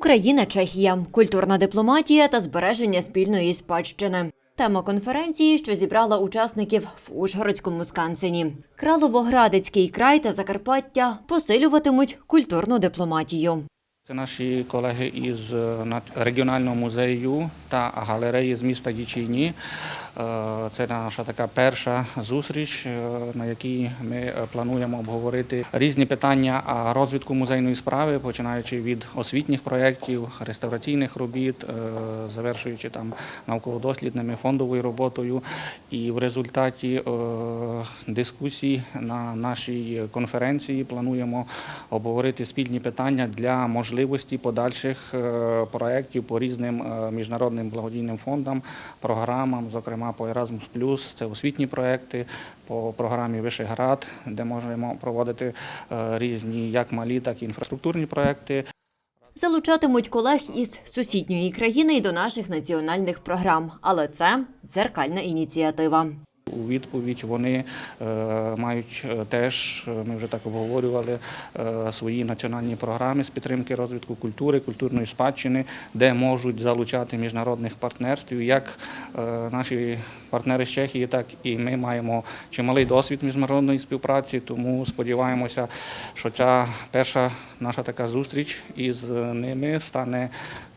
Україна, Чехія, культурна дипломатія та збереження спільної спадщини. Тема конференції, що зібрала учасників в Ужгородському скансені. Краловоградецький край та Закарпаття посилюватимуть культурну дипломатію. Це наші колеги із е, регіонального музею та галереї з міста Дічині. Е, Це наша така перша зустріч, е, на якій ми плануємо обговорити різні питання розвитку музейної справи, починаючи від освітніх проєктів, реставраційних робіт, завершуючи там науково-дослідними фондовою роботою. І в результаті дискусій на нашій конференції плануємо обговорити спільні питання для можливості подальших е, проєктів по різним е, міжнародним благодійним фондам, програмам, зокрема по Erasmus+, це освітні проєкти, по програмі Вишеград, де можемо проводити е, різні як малі, так і інфраструктурні проєкти. Залучатимуть колег із сусідньої країни й до наших національних програм, але це дзеркальна ініціатива. У відповідь вони е, мають е, теж, е, ми вже так обговорювали, свої національні програми з підтримки розвитку культури, культурної спадщини, де можуть залучати міжнародних партнерств. Як наші партнери з Чехії, так і ми маємо чималий досвід міжнародної співпраці, тому сподіваємося, що ця перша наша така зустріч із ними стане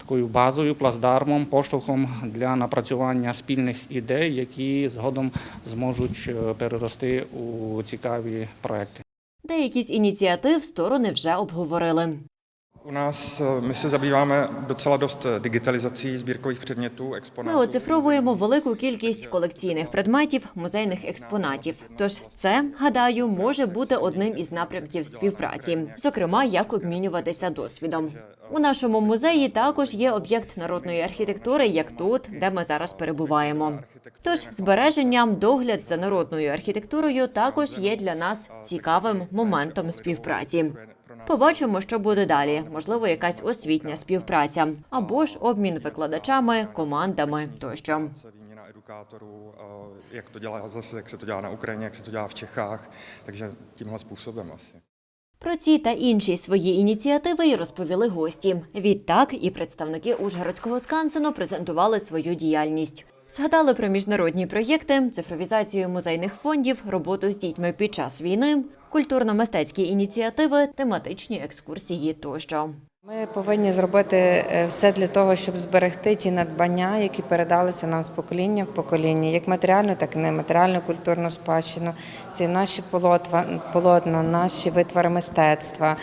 такою базою, плацдармом, поштовхом для напрацювання спільних ідей, які згодом зможуть е, перерости у цікаві проекти. Деякі з ініціатив сторони вже обговорили. U nás eh, my se zabýváme docela dost eh, digitalizací sbírkových předmětů, Ми оцифровуємо велику кількість колекційних предметів, музейних експонатів. Тож це, гадаю, може бути одним із напрямків співпраці, зокрема, як обмінюватися досвідом. У нашому музеї також є об'єкт народної архітектури, як тут, де ми зараз перебуваємо. Тож збереженням догляд за народною архітектурою також є для нас цікавим моментом співпраці. Побачимо, що буде далі. Можливо, якась освітня співпраця або ж обмін викладачами, командами тощо. Zase, jak se to dělá na Ukrajině, jak se to dělá v Čechách, takže tímhle způsobem asi. Про ці та інші свої ініціативи й розповіли гості. Відтак і представники Ужгородського скансену презентували свою діяльність. Згадали про міжнародні проєкти, цифровізацію музейних фондів, роботу з дітьми під час війни, культурно-мистецькі ініціативи, тематичні екскурсії тощо. Ми повинні зробити е, все для того, щоб зберегти ті надбання, які передалися нам з покоління в покоління, як матеріальну, так і нематеріальну культурну спадщину. Це наші полотна, наші витвори мистецтва.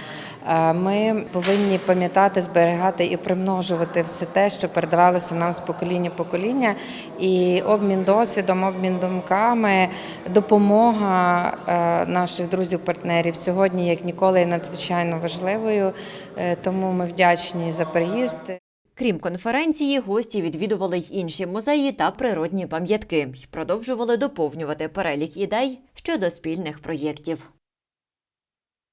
Е, Ми повинні пам'ятати, зберігати і примножувати все те, що передавалося нам з покоління в покоління. І обмін досвідом, обмін думками, допомога е, наших друзів-партнерів сьогодні, як ніколи, є надзвичайно важливою. Е, Ми вдячні за приїзд. Крім конференції, гості відвідували й інші музеї та природні пам'ятки й продовжували доповнювати перелік ідей щодо спільних проєктів.